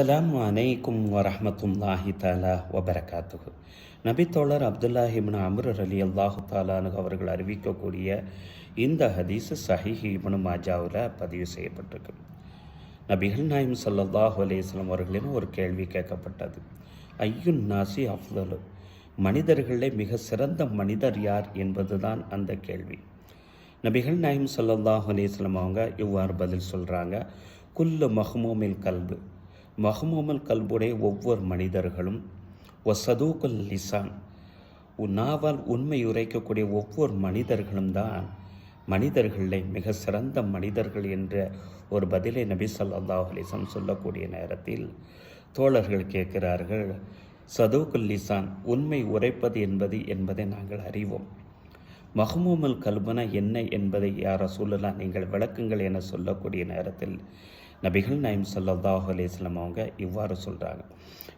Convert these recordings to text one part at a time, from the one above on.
அலாம் அனைக்கும் வரமத்துல்லாஹி தாலா வபரகாத்துகு நபித்தோழர் அப்துல்லாஹிபின் அமர் அலி அல்லாஹு தாலானு அவர்கள் அறிவிக்கக்கூடிய இந்த ஹதீஸ் சஹிஹி மாஜாவில் பதிவு செய்யப்பட்டிருக்கு. நபிகள் நாயம் ஸல்லல்லாஹு அலைஹி அவர்களின் ஒரு கேள்வி கேட்கப்பட்டது. ஐயுன் நாசி அஃதலு? மனிதர்களே மிக சிறந்த மனிதர் யார்? என்பதுதான் அந்த கேள்வி. நபிகள் நாயம் ஸல்லல்லாஹு அலைஹி அவங்க இவ்வாறு பதில் சொல்கிறாங்க குல்லு மஹ்மூமில் கல்பு. மஹமூமல் கல்புடைய ஒவ்வொரு மனிதர்களும் ஒ சதூக்குல் லிசான் நாவால் உண்மை உரைக்கக்கூடிய ஒவ்வொரு மனிதர்களும் தான் மனிதர்களை மிக சிறந்த மனிதர்கள் என்ற ஒரு பதிலை நபி சல்லாஹ் அலிசம் சொல்லக்கூடிய நேரத்தில் தோழர்கள் கேட்கிறார்கள் சதூக்குல் லிசான் உண்மை உரைப்பது என்பது என்பதை நாங்கள் அறிவோம். மஹமூமல் கல்பனா என்ன என்பதை யார் சொல்லலாம் நீங்கள் விளக்குங்கள் என சொல்லக்கூடிய நேரத்தில் நபிகள் நாயம் சல்லாஹ் அலேஸ்லம் அவங்க இவ்வாறு சொல்கிறாங்க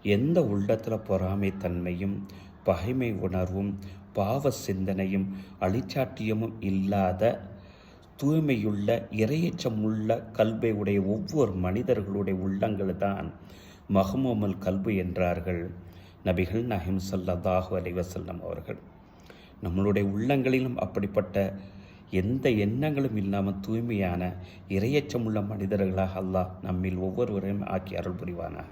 எந்த உள்ளத்தில் பொறாமைத்தன்மையும் பகைமை உணர்வும் பாவ சிந்தனையும் அழிச்சாட்டியமும் இல்லாத தூய்மையுள்ள இரையச்சமுள்ள கல்வை உடைய ஒவ்வொரு மனிதர்களுடைய உள்ளங்கள் தான் மஹமோமல் கல்பு என்றார்கள் நபிகள் நஹிம் ஸல்லல்லாஹு அலைஹி அவர்கள். நம்மளுடைய உள்ளங்களிலும் அப்படிப்பட்ட எந்த எண்ணங்களும் இல்லாமல் தூய்மையான இரையச்சமுள்ள மனிதர்களாக அல்லாஹ் நம்மில் ஒவ்வொருவரையும் ஆக்கி அருள் புரிவானாக